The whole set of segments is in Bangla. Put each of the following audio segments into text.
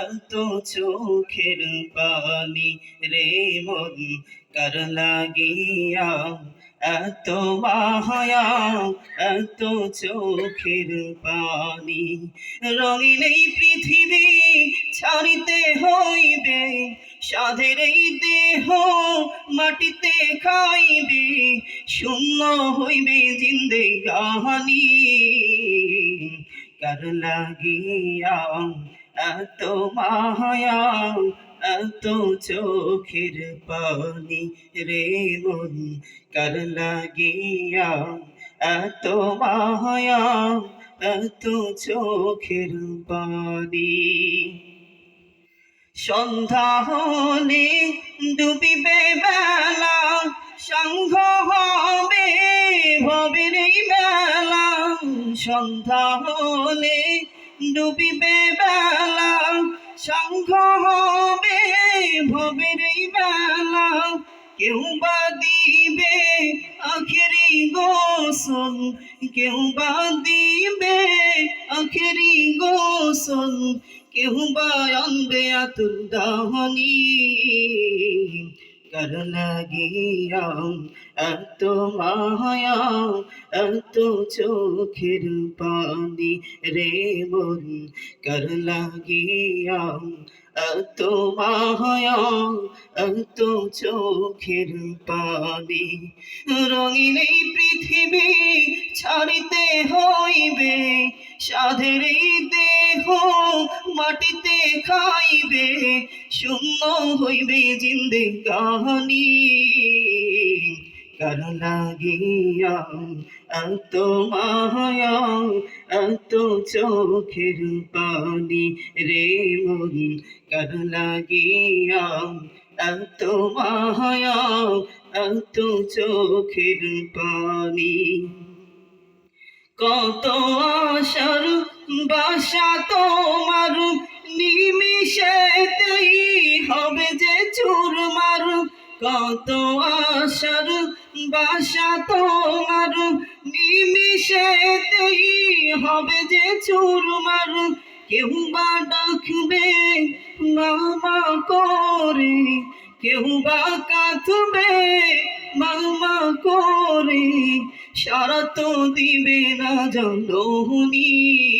এত চোখের পানি রে মন কার লাগিয়া এত মায়া এত চোখের পানি। রঙিন পৃথিবী ছাড়িতে হইবে সাধের এই দেহ মাটিতে খাইবে, শূন্য হইবে জিন্দে গাহানি। কার লাগিয়া এত মায়া এত চোখের পানি রে মন। কার লাগিয়া এত মায়া এত চোখের পানি। সন্ধ্যা হলে ডুবিবে বেলা সংঘ সন্ধ্যা হলে ডুবিবে বেলা, সংঘ হবে ভবের বেলা। কেউ বা দিবে আখেরি গোসল, কেউ বা দিবে আখেরি গোসল, কেউ বা আনবে আতুর দাহনি। কর লাগিয়া এত মায়া এত চোখের পানি রে মন কর লাগিয়া এত মায়া এত চোখের পানি রঙিন এই পৃথিবী ছাড়িতে হইবে, সাধের দেহ মাটিতে খাইবে। শূন্য হইবে জিন্দে গাহানি কার লাগিয়া এত মায়া এত চোখের পানি রে মন। কার লাগিয়া এত মায়া এত চোখের পানি। কত আশার বাসা তোমার নিমিশেতেই হবে যে চুর মারু কত আশার বাসা তোমার। নিমিশেতেই হবে যে চুর মারু কেউ বা ডাকবে, মামা করে। কেউ বা কাঁদবে, মামা করে। সারা তো দিবে না জননী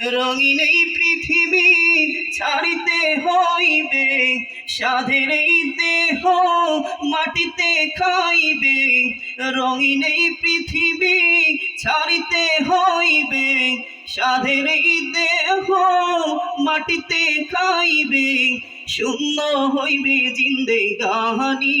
রঙিন এই পৃথিবী ছাড়িতে হইবে, সাধের এই দেহ মাটিতে খাইবে। রঙিন এই পৃথিবী ছাড়িতে হইবে, সাধের এই দেহ মাটিতে খাইবে। শূন্য হইবে জিন্দে গাহানি।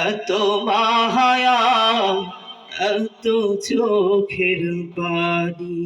এত মায়া এত চোখের পানি